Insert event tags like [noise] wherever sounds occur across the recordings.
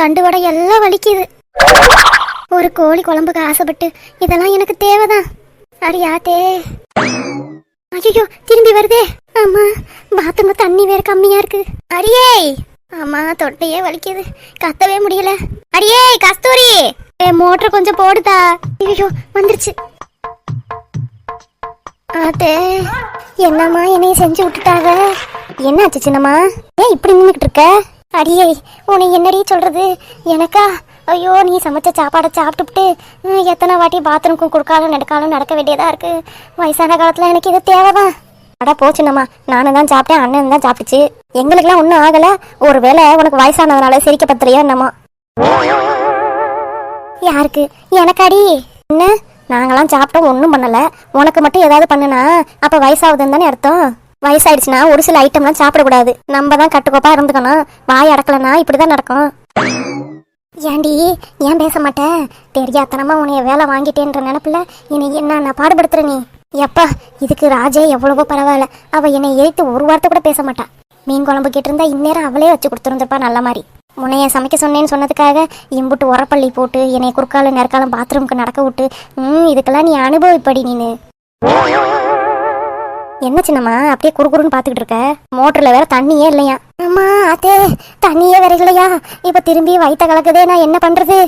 தண்டு வடை எல்லாம் வலிக்குது. ஒரு கோழி குழம்புக்கு ஆசைப்பட்டு இதெல்லாம் எனக்கு தேவைதான். அடியாத்தே ஐயோ திரும்பி வருதே. ஆமா பாத்ரூம்ல தண்ணி வேற கம்மியா இருக்கு. அரியே! ஆமா தொட்டையே வலிக்குது. கத்தவே முடியல. அரியே கஸ்தூரி! ஏ மோட்டர் கொஞ்சம் போடுதா ஐயோ வந்துருச்சு. ஆத்தே என்னம்மா என்னைய செஞ்சு விட்டுட்டாங்க? என்னாச்சு சின்னம்மா? ஏன் இப்படி நின்றுக்கிட்டு இருக்க? அடியே உன்னை என்னடி சொல்றது? எனக்கா? ஐயோ நீ சமைச்ச சாப்பாடை சாப்பிட்டுப்புட்டு எத்தனை வாட்டி பாத்ரூம்க்கும் கொடுக்காலும் நடக்காலும் நடக்க வேண்டியதா இருக்கு? வயசான காலத்துல எனக்கு இது தேவைதான். அட போச்சுன்னம்மா நானும் தான் சாப்பிட்டேன் அண்ணன் தான் சாப்பிட்டுச்சு. எங்களுக்கெல்லாம் ஒன்றும் ஆகல. ஒருவேளை உனக்கு வயசானதுனால சிரிக்க பத்திரியா என்னம்மா யாருக்கு? எனக்காடி? என்ன? நாங்களாம் சாப்பிட்டோம் ஒன்றும் பண்ணல. உனக்கு மட்டும் ஏதாவது பண்ணுனா அப்ப வயசாகுதுன்னு தானே அர்த்தம்? வயசாயிடுச்சுன்னா ஒரு சில ஐட்டம்லாம் சாப்பிடக்கூடாது. நம்ம தான் கட்டுக்கோப்பா இருந்துக்கணும். வாய் அடக்கலன்னா இப்படிதான் நடக்கும். ஏண்டி ஏன் பேச மாட்டேன் தெரியாதனமா உன்னைய வேலை வாங்கிட்டேன்ற நினப்புல என்னை என்ன நான் பாடுபடுத்துற நீ? எப்பா இதுக்கு ராஜே எவ்வளவோ பரவாயில்ல. அவ என்னை எரித்து ஒரு வார்த்தை கூட பேச மாட்டா. மீன் குழம்பு கேட்டிருந்தா இந்நேரம் அவளே வச்சு கொடுத்துருந்துருப்பா நல்ல மாதிரி. முன்னைய சமைக்க சொன்னேன்னு சொன்னதுக்காக இம்புட்டு உரப்பள்ளி போட்டு என்னை குறுக்காலும் நெற்காலம் பாத்ரூம்க்கு நடக்க விட்டு ம் இதுக்கெல்லாம் நீ அனுபவிப்படி நீனு. என்ன சின்னம்மா அப்படியே குறுகுறுன்னு பாத்துக்கிட்டு இருக்க? மோட்டர்ல வேற தண்ணியே இல்லையா? அம்மா அதே தண்ணியே வேற இல்லையா? இப்ப திரும்பி வயிற்ற கலக்குதே நான் என்ன பண்றது?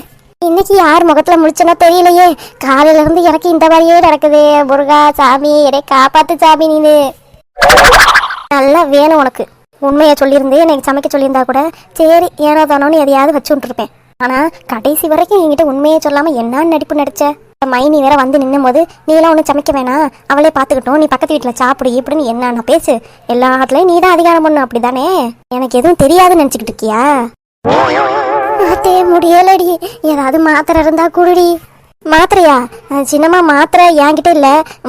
இன்னைக்கு யார் முகத்துல முடிச்சனோ தெரியலையே. காலையில இருந்து எனக்கு இந்த மாதிரியே நடக்குது. முருகா சாமி என்னை காப்பாத்து சாமி நீனு. நல்லா வேணும் உனக்கு. உண்மையை சொல்லியிருந்து எனக்கு சமைக்க சொல்லியிருந்தா கூட சரி ஏனோ தானோன்னு எதையாவது வச்சு விட்டுருப்பேன். ஆனா கடைசி வரைக்கும் என்கிட்ட உண்மையை சொல்லாம என்ன நடிப்பு நடிச்ச? மைனி வேற வந்து நின்னும் போது நீ எல்லாம் ஒன்றும் சமைக்க வேணாம். அவளே பார்த்துக்கிட்டோம் நீ பக்கத்து வீட்டில் சாப்பிடு இப்படின்னு என்ன பேசு. எல்லாத்துலேயும் நீ தான் அதிகாரம் பண்ணும் அப்படிதானே? எனக்கு எதுவும் தெரியாதுன்னு நினச்சிக்கிட்டு இருக்கியா? மாத்தே முடியலடி. ஏதாவது மாத்திரை இருந்தா குடுடி. மாத்திரையா? அஹ் சின்னம்மா மாத்திரை என்கிட்ட இல்ல.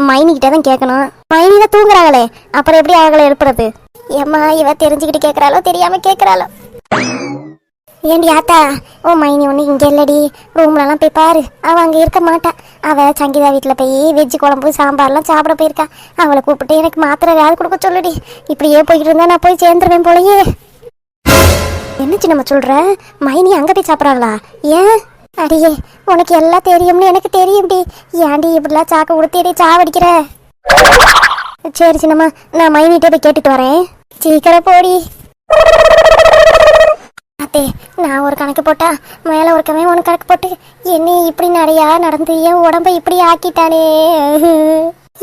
மைனி கிட்ட தான் கேட்கணும் மைனி தான் தூங்குறாங்களே. அப்புறம் எப்படி அவளை எழுப்புறது? ஏம்மா இவ தெரிஞ்சுக்கிட்டு கேட்குறாளோ தெரியாம கேட்குறாளோ ஏண்டி ஆத்தா? ஓ மைனி ஒன்று இங்கே இல்லடி. ரூம்லலாம் போய் பாரு. அவள் அங்கே இருக்க மாட்டா. அவள் சங்கீதா வீட்டில் போய் வெஜ்ஜு குழம்பு சாம்பார்லாம் சாப்பிட போயிருக்கா. அவளை கூப்பிட்டு எனக்கு மாத்திரை வேலை கொடுக்க சொல்லுடி. இப்படியே போய்கிட்டு இருந்தா நான் போய் சேர்ந்துருவேன் போலயே. என்ன சின்னம்மா சொல்கிற மைனி அங்கே போய் சாப்பிட்றாங்களா ஏன்? அடியே உனக்கு எல்லாம் தெரியும்னு எனக்கு தெரியும்டி. ஏன்டி இப்படிலாம் சாக்க கொடுத்தேடி சாவடிக்கிற? சரி சின்னம்மா நான் மைனிகிட்டே போய் கேட்டுட்டு வரேன். சீக்கிரம் போடி. அத்தே நான் ஒரு கணக்கு போட்டா மேலே ஒருக்கவே ஒன்று கணக்கு போட்டு என்னை இப்படி நிறையா நடந்து என் உடம்ப இப்படி ஆக்கிட்டானே.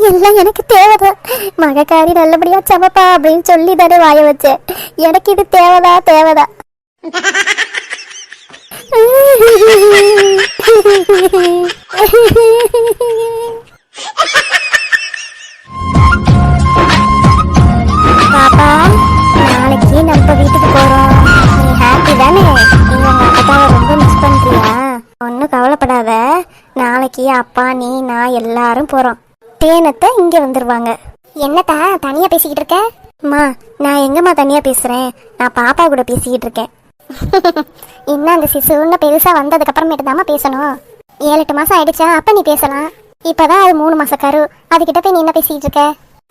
எல்லாம் எனக்கு தேவைதான். மகக்காரி நல்லபடியா சமைப்பா அப்படின்னு சொல்லி தானே வாய வச்சேன். எனக்கு இது தேவைதா தேவைதா பாப்பா [laughs] நீ நான் எல்லாரும் போறோம். தேனத்தை இங்க வந்துருவாங்க. என்னத்தா தனியா பேசிக்கிட்டு இருக்க? அம்மா நான் எங்கம்மா தனியா பேசுறேன்? நான் பாப்பா கூட பேசிக்கிட்டு இருக்கேன். [laughs] இன்னும் அந்த சிசுன்னு பெருசா வந்ததுக்கு அப்புறமேட்டு தாம்மா பேசணும். ஏழு எட்டு மாசம் ஆயிடுச்சா அப்ப நீ பேசலாம். இப்பதான் அது மூணு மாச கரு. அதுகிட்ட போய் நீ என்ன பேசிக்கிட்டு இருக்க?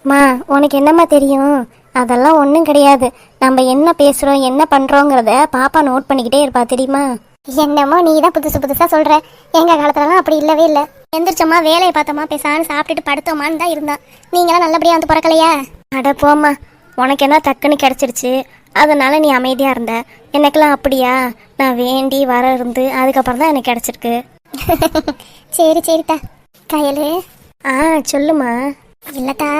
மா உனக்கு என்னம்மா தெரியும்? அதெல்லாம் ஒன்றும் கிடையாது. நம்ம என்ன பேசுகிறோம் என்ன பண்ணுறோங்கிறத பாப்பா நோட் பண்ணிக்கிட்டே இருப்பா தெரியுமா? என்னமோ நீ தான் புதுசு புதுசாக சொல்கிற எங்கள் காலத்துலலாம் அப்படி இல்லவே இல்லை. எந்திரிச்சோமா வேலையை பார்த்தோமா பேசான்னு சாப்பிட்டுட்டு படுத்தோமான்னு தான் இருந்தான். நீங்களாம் நல்லபடியாக வந்து பிறக்கலையா? அட போம்மா உனக்கு என்ன டக்குன்னு கிடச்சிருச்சு? அதனால நீ அமைதியாக இருந்த. எனக்கெல்லாம் அப்படியா? நான் வேண்டி வர இருந்து அதுக்கப்புறம் தான் எனக்கு கிடச்சிருக்கு. [laughs] சரி சரித்தா கையலு. ஆ சொல்லுமா. இல்லத்தா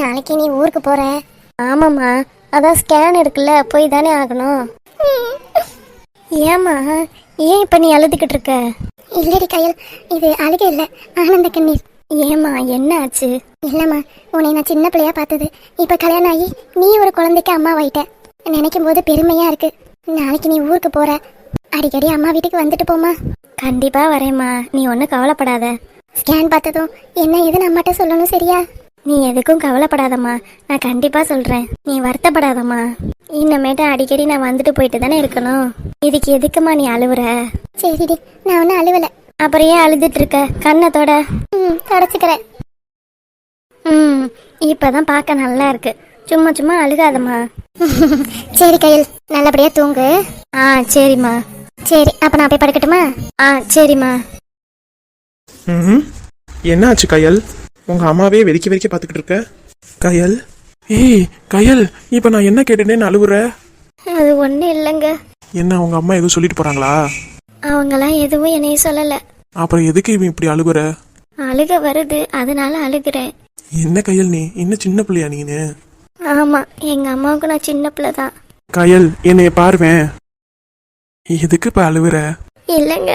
நாளைக்கு நீ ஊருக்கு போற. ஆமாம்மா அதான் ஸ்கேன் இருக்குல்ல போய் தானே ஆகணும். [laughs] ஏம்மா? ஏன் இப்போ நீ அழுதுகிட்டு இருக்க? இல்லடி கையல் இது அழுகை இல்லை. ஆனந்த கண்ணீர். ஏம்மா என்ன ஆச்சு? இல்லைம்மா உன்னை நான் சின்ன பிள்ளையா பார்த்தது. இப்போ கல்யாணம் ஆகி நீ ஒரு குழந்தைக்கு அம்மாவாயிட்ட. நினைக்கும் போது பெருமையா இருக்கு. நாளைக்கு நீ ஊருக்கு போற. அடிக்கடி அம்மா வீட்டுக்கு வந்துட்டு போமா கண்டிப்பா வரேம்மா. நீ ஒன்றும் கவலைப்படாத. ஸ்கேன் பார்த்ததும் என்ன ஏதுன்னு அம்மாட்ட சொல்லணும் சரியா? நீ எதுக்கும் கவலைப்படாதம்மா. நான் கண்டிப்பா சொல்றேன். நீ வருத்தப்படாதம்மா. இன்னமேட்டு அடிக்கடி நான் வந்துட்டு போயிட்டு தானே இருக்கணும். இதுக்கு எதுக்குமா நீ அழுவுற? சரிடி. நான் ஒன்றும் அழுவல. அப்புறம் ஏன் அழுதுட்டு இருக்க? கண்ணத்தோட? ம் தொடச்சிக்கிறேன். ம் இப்பதான் பார்க்க நல்லா இருக்கு. சும்மா சும்மா அழுகாதம்மா. சரி கையில். நல்லபடியா தூங்கு. ஆ சரிம்மா. சரி அப்ப நான் போய் படுக்கட்டுமா? ஆ சரிம்மா. ம் என்னாச்சு கயல்? உங்க அம்மாவே வெறிக்க வெறிக்க பார்த்துக்கிட்டு இருக்க? கயல். ஏய் கயல் இப்போ நான் என்ன கேட்டுட்டேன்னு அழுவுற அது ஒன்றும் இல்லைங்க. என்ன உங்க அம்மா எதுவும் சொல்லிட்டு போறாங்களா? அவங்களாம் எதுவும் என்னைய சொல்லலை. அப்புறம் எதுக்கு இவன் இப்படி அழுகுற? அழுக வருது அதனால அழுகிறேன். என்ன கயல் நீ? இன்னும் சின்ன பிள்ளையா நீனு? ஆமா எங்க அம்மாவுக்கு நான் சின்ன பிள்ளை தான். கயல் என்னைய பாருவேன். எதுக்கு இப்ப அழுவுற இல்லைங்க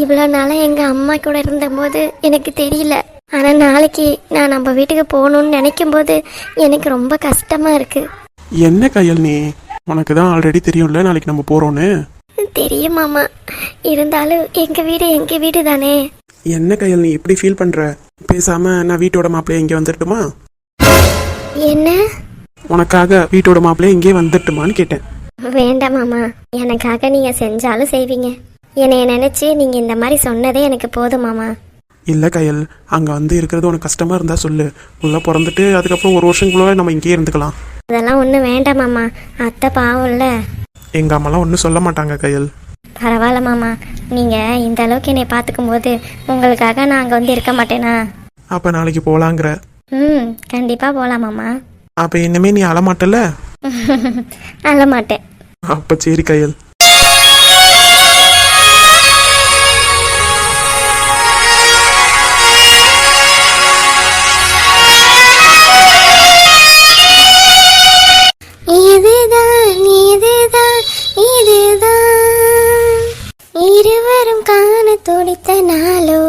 இவ்வளோ நாளாக எங்கள் அம்மா கூட இருந்தபோது எனக்கு தெரியல. ஆனால் நாளைக்கு நான் நம்ம வீட்டுக்கு போகணும்னு நினைக்கும் போது எனக்கு ரொம்ப கஷ்டமாக இருக்கு. என்ன கயல் நீ? உனக்கு தான் ஆல்ரெடி தெரியும்ல நாளைக்கு நம்ம போறோம்னு? தெரியும் மாமா. இருந்தாலும் எங்கள் வீடு எங்கள் வீடு தானே. என்ன கயல் நீ இப்படி ஃபீல் பண்ற? பேசாம நான் வீட்டோட மாப்பிள்ளைய இங்கே வந்துட்டுமா என்ன? உனக்காக வீட்டோட மாப்பிள்ளைய இங்கே வந்துட்டுமான்னு கேட்டேன். வேண்டாம் மாமா. எனக்காக நீங்கள் செஞ்சாலும் செய்வீங்க. என்னைய நினச்சி நீங்கள் இந்த மாதிரி சொன்னதே எனக்கு போதும் மாமா. இல்ல கயல் அங்க வந்து இருக்கிறது உனக்கு கஷ்டமா இருந்தா சொல்லு. உள்ள பிறந்துட்டு அதுக்கப்புறம் ஒரு வருஷங்களுக்குள்ள நம்ம இங்கேயே இருந்துக்கலாம். அதெல்லாம் ஒன்றும் வேண்டாம் மாமா. அத்தை பாவம்ல எங்க அம்மாலாம் ஒன்றும் சொல்ல மாட்டாங்க கயல். பரவாயில்ல மாமா. நீங்கள் இந்த அளவுக்கு என்னை பார்த்துக்கும் போது உங்களுக்காக நான் அங்கே வந்து இருக்க மாட்டேனா? அப்ப நாளைக்கு போலாங்கிற. ம் கண்டிப்பாக போகலாம் மாமா. அப்ப இனிமே நீ அழமாட்டல [laughs] அழ மாட்டேன் அப்ப சரி கயல். மலரும் காண துடித்த நாளோ?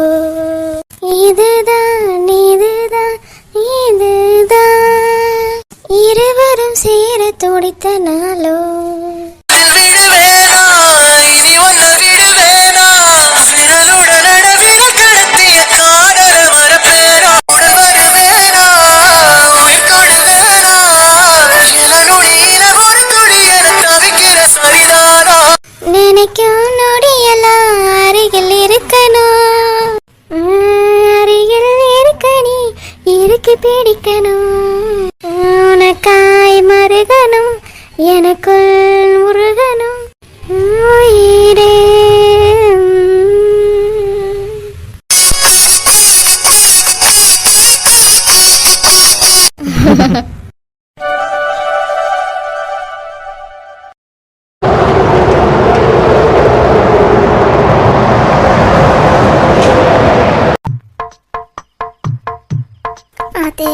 அதே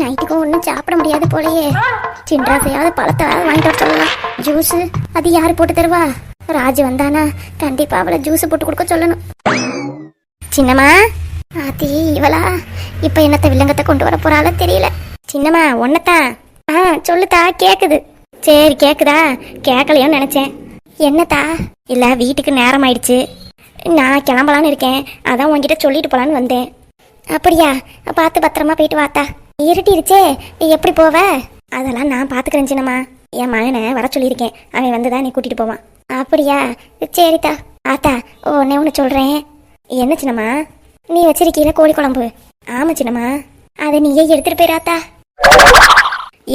நைட்டுக்கு ஒன்றும் சாப்பிட முடியாது போலயே. சின்ராசையாவது பழத்தை வாங்கிட்டு வர சொல்லலாம் ஜூஸ் அது யார் போட்டு தருவா? ராஜ் வந்தானா கண்டிப்பா அவளை ஜூஸ் போட்டு கொடுக்க சொல்லணும். சின்னம்மா ஆத்தி இவளா? இப்ப என்னத்த வில்லங்கத்தை கொண்டு வர போறாளோ தெரியல. சின்னம்மா ஒன்னத்தான் ஆ சொல்லுத்தா கேக்குது. சரி கேக்குதா? கேட்கலையோன்னு நினைச்சேன். என்னத்தா? இல்ல வீட்டுக்கு நேரம் ஆயிடுச்சு நான் கிளம்பலான்னு இருக்கேன். அதான் உன்கிட்ட சொல்லிட்டு போலான்னு வந்தேன். அப்படியா? பார்த்து பத்திரமா போயிட்டு வாத்தா. இருட்டிருச்சே நீ எப்படி போவ? அதெல்லாம் நான் பார்த்துக்கிறேன் சின்னம்மா. என் மகனை வர சொல்லியிருக்கேன். அவன் வந்து தான் நீ கூட்டிட்டு போவான். அப்படியா? சரித்தா. ஆத்தா உன்னே ஒன்று சொல்கிறேன் என்ன சின்னம்மா? நீ வச்சிருக்கீல கோழி குழம்பு. ஆமா சின்னம்மா. அதை நீயே எடுத்துட்டு போயிடாத்தா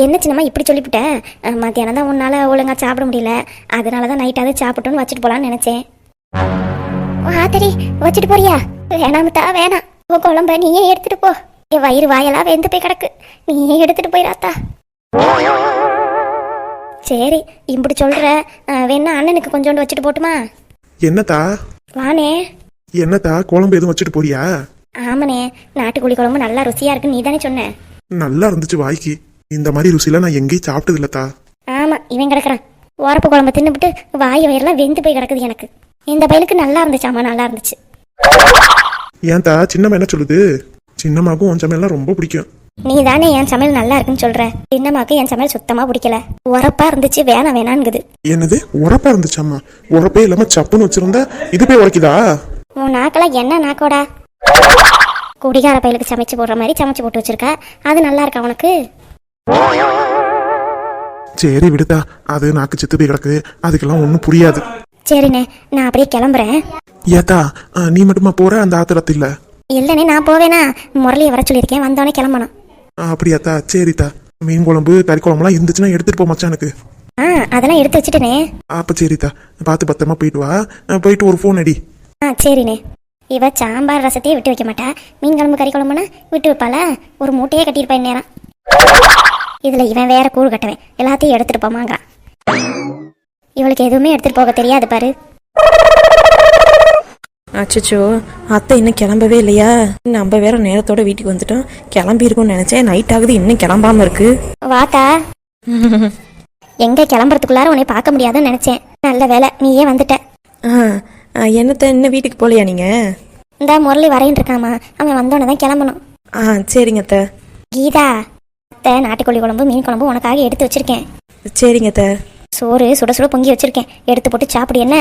என்ன சின்னம்மா இப்படி சொல்லிவிட்ட அஹ், மத்தியானம் தான் உன்னால ஒழுங்கா சாப்பிட முடியல. அதனால தான் நைட்டாவது சாப்பிட்டோன்னு வச்சுட்டு போலான்னு நினைச்சேன். ஆத்தடி வச்சுட்டு போறியா? வேணாமத்தா வேணாம். உன் குழம்ப நீயே எடுத்துட்டு போ. என் வயிறு வாயெல்லாம் வெந்து போய் கிடக்கு. நீயே எடுத்துட்டு போயிடாத்தா சரி இப்படி சொல்ற. வேணா அண்ணனுக்கு கொஞ்சோண்டு வச்சுட்டு போட்டுமா? என்னத்தா? வானே. என்னத்தா குழம்பு எதுவும் வச்சுட்டு போறியா? ஆமாண்ணே. நாட்டுக்கோழி குழம்பு நல்லா ருசியா இருக்குன்னு நீ தானே சொன்ன. நல்லா இருந்துச்சு வாய்க்கு. இந்த மாதிரி ருசிலாம் நான் எங்கேயும் சாப்பிட்டது இல்லத்தா ஆமா இவன் கிடக்குறான். உரப்பு குழம்பு தின்னுபிட்டு வாய் வயிறெல்லாம் வெந்து போய் கிடக்குது எனக்கு. இந்த பையலுக்கு நல்லா இருந்துச்சாமா நல்லா இருந்துச்சு. ஏன்தா சின்னம்மா என்ன சொல்லுது? சின்னம்மாக்கும் உன் சமையல்லாம் ரொம்ப பிடிக்கும். நீ தானே என் சமையல் நல்லா இருக்குன்னு சொல்ற. சின்னம்மாக்கு என் சமையல் சுத்தமா பிடிக்கல. உரப்பா இருந்துச்சு வேணாம் வேணான்குது என்னது? உரப்பா இருந்துச்சாம்மா உரப்பே இல்லாம சப்புன்னு வச்சிருந்தா இது போய் உரைக்குதா? உன் நாக்கெல்லாம் என்ன நாக்கோடா? குடிகார பயலுக்கு சமைச்சு போடுற மாதிரி சமைச்சு போட்டு வச்சிருக்க. அது நல்லா இருக்கா உனக்கு? சரி விடுதா. அது நாக்கு செத்து போய் கிடக்கு. அதுக்கெல்லாம் ஒன்றும் புரியாது. சரிண்ணே நான் அப்படியே கிளம்புறேன். ஏத்தா நீ மட்டுமா போற? அந்த ஆத்திரத்து இல்ல. இல்லைண்ணே நான் போவேனா? முரளியை வர சொல்லியிருக்கேன். வந்தோடனே கிளம்பணும். அப்படியாத்தா. சரித்தா. மீன் குழம்பு கறி குழம்புலாம் இருந்துச்சுன்னா எடுத்துட்டு போ மச்சானுக்கு ஆ அதெல்லாம் எடுத்து வச்சுட்டேனே. அப்ப சரித்தா. பார்த்து பத்திரமா போயிட்டு வா. போயிட்டு ஒரு ஃபோன் அடி. ஆ சரிண்ணே. இவ சாம்பார் ரசத்தையே விட்டு வைக்க மாட்டா. மீன் குழம்பு கறி குழம்புனா விட்டு வைப்பாள? ஒரு மூட்டையே கட்டியிருப்பா நேரம் இதுல இவன் வேற கூழ் கட்டவன். எல்லாத்தையும் எடுத்துட்டு போமாங்க இவளுக்கு எதுவுமே எடுத்துட்டு போக தெரியாது பாரு. அச்சச்சோ அத்தை இன்னும் கிளம்பவே இல்லையா? நம்ம வேற நேரத்தோட வீட்டுக்கு வந்துட்டோம். கிளம்பி இருக்கோம்னு நினைச்சேன். நைட் ஆகுது இன்னும் கிளம்பாம இருக்கு. வாத்தா. [laughs] எங்க கிளம்புறதுக்குள்ளார உன்னை பார்க்க முடியாதுன்னு நினைச்சேன். நல்ல வேலை நீயே வந்துட்ட. என்னத்த இன்னும் வீட்டுக்கு போகலையா நீங்க? இந்த முரளி வரையின் இருக்காமா அவன் வந்தோடனே தான் கிளம்பணும். ஆ சரிங்க அத்தை. கீதா அத்தை நாட்டுக்கோழி குழம்பு மீன் குழம்பு உனக்காக எடுத்து வச்சிருக்கேன். சரிங்க அத்தை. சோறு சுட சுட பொங்கி வச்சிருக்கேன். எடுத்து போட்டு சாப்பிடு என்ன?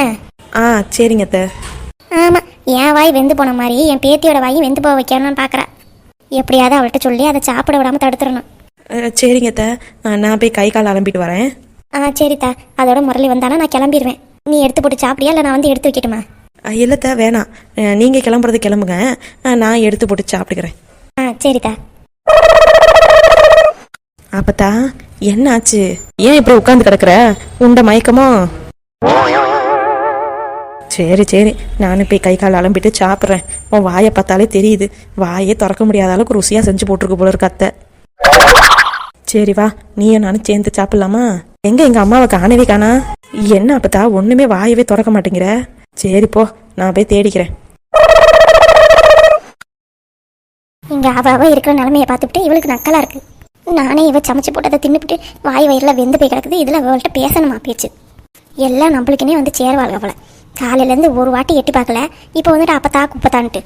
ஆ சரிங்க அத்தை. ஆமா என் வாய் வெந்து போன மாதிரி என் பேத்தியோட வாயும் வெந்து போக வைக்கணும்னு பார்க்கறா எப்படியாவது அவள்கிட்ட சொல்லி அதை சாப்பிட விடாம தடுத்துடணும். ஆ, சரிங்க அத்தை. நான் போய் கை கால் அலம்பிட்டு வரேன். ஆ சரித்தா. அதோட முரளி வந்தானா நான் கிளம்பிடுவேன் நீ எடுத்து போட்டு சாப்பிடியா? இல்லை நான் வந்து எடுத்து வைக்கட்டுமா? இல்லத்த வேணாம். ஆ, நீங்க கிளம்புறது கிளம்புங்க. நான் எடுத்து போட்டு சாப்பிட்டுக்கிறேன் ஆ சரித்தா. அப்பத்தா என்ன ஆச்சு ஏன் இப்படி உட்காந்து கிடக்குற? உண்ட மயக்கமோ? சரி சரி. நானும் போய் கை கால் அலம்பிட்டு சாப்பிட்றேன். உன் வாயை பார்த்தாலே தெரியுது. வாயே திறக்க முடியாத அளவுக்கு ருசியாக செஞ்சு போட்டிருக்கு போல இருக்கு அத்தை. சரி வா. நீயும் நானும் சேர்ந்து சாப்பிடலாமா? எங்க எங்க அம்மாவை காணவே காணா? என்ன அப்பத்தா ஒண்ணுமே வாயவே திறக்க மாட்டேங்கிற? சரி போ நான் போய் தேடிக்கிறேன். இங்க அவ இருக்கிற நிலைமையை பார்த்துட்டு இவளுக்கு நக்கலா இருக்கு. நானே இவ சமைச்சு போட்டதை தின்னுபிட்டு வாய் வயிறுல வெந்து போய் கிடக்குது. இதுல அவள்கிட்ட பேசணுமா பேச்சு? எல்லாம் நம்மளுக்குன்னே வந்து சேருவாள் அவளை. காலையில இருந்து ஒரு வாட்டி எட்டி பார்க்கல. இப்போ வந்துட்டு அப்பத்தா குப்பத்தான்ட்டு